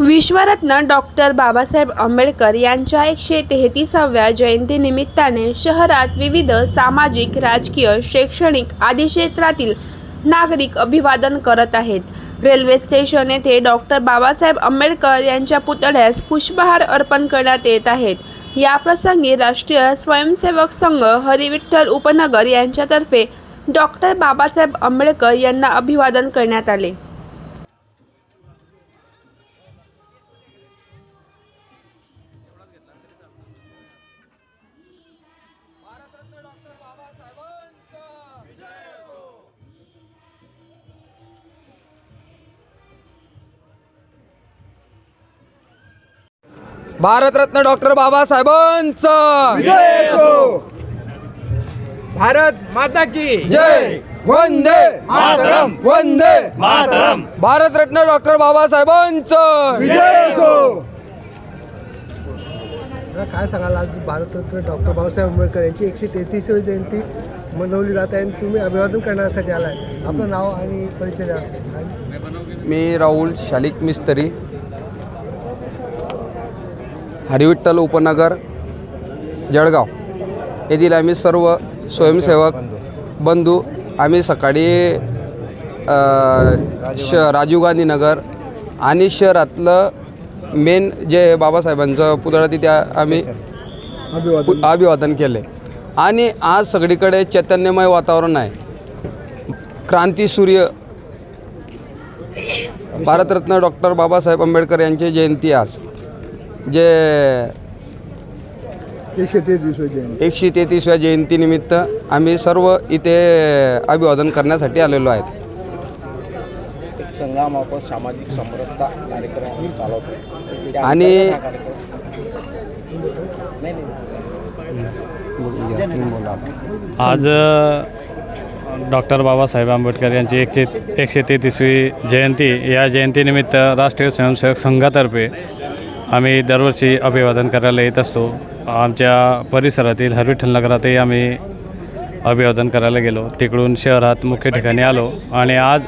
विश्वरत्न doctor Babasaheb Ambedkar यांच्या एकशे तेहतीसाव्या जयंतीनिमित्ताने शहरात विविध सामाजिक राजकीय शैक्षणिक आदी क्षेत्रातील नागरिक अभिवादन करत आहेत. रेल्वे स्टेशन येथे डॉक्टर बाबासाहेब आंबेडकर यांच्या पुतळ्यास पुष्पहार अर्पण करण्यात येत आहेत. याप्रसंगी राष्ट्रीय स्वयंसेवक संघ हरिविठ्ठल उपनगर यांच्यातर्फे डॉक्टर बाबासाहेब आंबेडकर यांना अभिवादन करण्यात आले. भारतरत्न डॉक्टर बाबासाहेबांचा. भारत माता की जय वंदे मातरम. वंदे मातरम. भारतरत्न डॉक्टर बाबासाहेबांचं. काय सांगाल आज भारतरत्न डॉक्टर बाबासाहेब आंबेडकर यांची एकशे तेहतीसवी जयंती मनवली जात आहे आणि तुम्ही अभिवादन करण्यासाठी आलाय. आपलं नाव आणि परिचय द्या. मी राहुल शालिक मिस्त्री. हरिविठ्ठल उपनगर जळगाव. येथील आम्ही सर्व स्वयंसेवक बंधू आम्ही सकाळी श राजीव गांधी नगर आणि शहरातलं मेन जे बाबासाहेबांचं पुतळा तिथे आम्ही अभिवादन. केले आणि आज सगळीकडे चैतन्यमय वातावरण आहे. क्रांती सूर्य. भारतरत्न डॉक्टर बाबासाहेब आंबेडकर यांची जयंती आज. जे एकशे तेहतीसवी जयंती. एकशे तेहतीसव्या जयंतीनिमित्त आम्ही सर्व इथे अभिवादन करण्यासाठी आलेलो आहेत. सामाजिक समरसता कार्यक्रम चालवतो. आणि-. आज डॉक्टर बाबासाहेब आंबेडकर यांची एकशे एकशे तेहतीसवी जयंती. या जयंतीनिमित्त राष्ट्रीय स्वयंसेवक संघातर्फे आम्ही दरवर्षी अभिवादन करायला येत असतो. आमच्या परिसरातील हरविठ्ठल नगरातही आम्ही अभिवादन करायला गेलो. तिकडून शहरात मुख्य ठिकाणी आलो आणि आज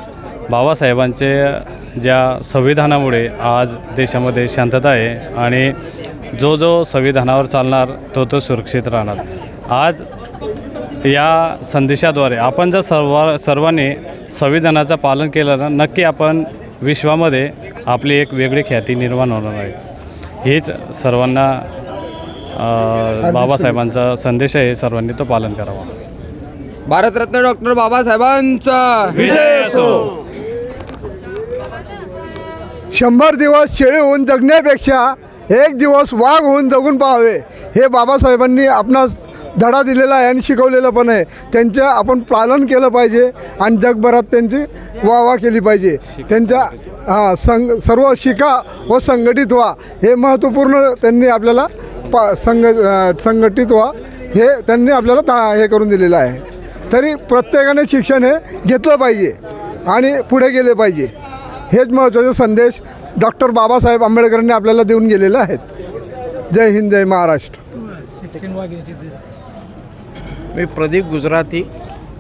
बाबासाहेबांचे ज्या संविधानामुळे आज देशामध्ये शांतता आहे आणि जो जो संविधानावर चालणार तो तो सुरक्षित राहणार. आज या संदेशाद्वारे आपण जर सर्व सर्वांनी संविधानाचं पालन केलं ना नक्की आपण विश्वामध्ये आपली एक वेगळी ख्याती निर्माण होणार आहे. हीच सर्वांना बाबासाहेबांचा संदेश आहे सर्वांनी तो पालन करावा. भारतरत्न डॉक्टर बाबासाहेबांचा. विजय असो. शंभर दिवस शेळी होऊन जगण्यापेक्षा एक दिवस वाघ होऊन जगून पाहावे हे बाबासाहेबांनी आपणास धडा दिलेला आहे आणि शिकवलेलं पण आहे. त्यांचं आपण पालन केलं पाहिजे आणि जगभरात त्यांची वाह केली पाहिजे. त्यांच्या हां संग सर्व शिका व संघटित व्हा. हे महत्त्वपूर्ण त्यांनी आपल्याला पा संघ संघटित व्हा. हे त्यांनी आपल्याला ता हे करून दिलेलं आहे. तरी प्रत्येकाने शिक्षण हे घेतलं पाहिजे आणि पुढे गेले पाहिजे. हेच महत्त्वाचे संदेश डॉक्टर बाबासाहेब आंबेडकरांनी आपल्याला देऊन गेलेले आहेत. जय हिंद जय महाराष्ट्र. मी प्रदीप गुजराती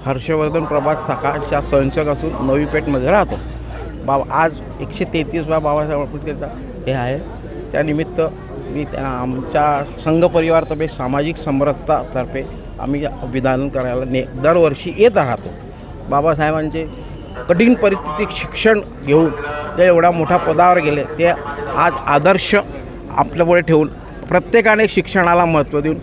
हर्षवर्धन प्रभात सकाळच्या स्वयंसेवक असून नवी पेठमध्ये राहतो. बाबा आज एकशे तेहतीसवा बाबासाहेब आंबेडकरचा हे आहे. त्यानिमित्त मी त्यांना आमच्या संघ परिवारतर्फे सामाजिक समरसतातर्फे आम्ही अभिधान करायला ने दरवर्षी येत राहतो. बाबासाहेबांचे कठीण परिस्थितीत शिक्षण घेऊन ते एवढ्या मोठ्या पदावर गेले ते आज आदर्श आपल्यापुढे ठेवून प्रत्येकाने शिक्षणाला महत्त्व देऊन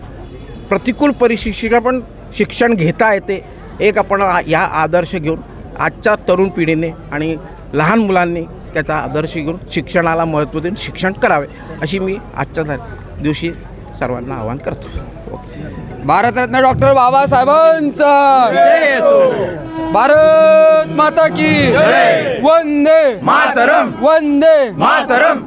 प्रतिकूल परिस्थितीला पण शिक्षण घेता येते एक आपण या आदर्श घेऊन आजच्या तरुण पिढीने आणि लहान मुलांनी त्याचा आदर्श घेऊन शिक्षणाला महत्त्व देऊन शिक्षण करावे अशी मी आजच्या दिवशी सर्वांना आवाहन करतो. ओके भारतरत्न डॉक्टर बाबासाहेबांचा! भारत माता की वंदे मातरम! वंदे मातरम!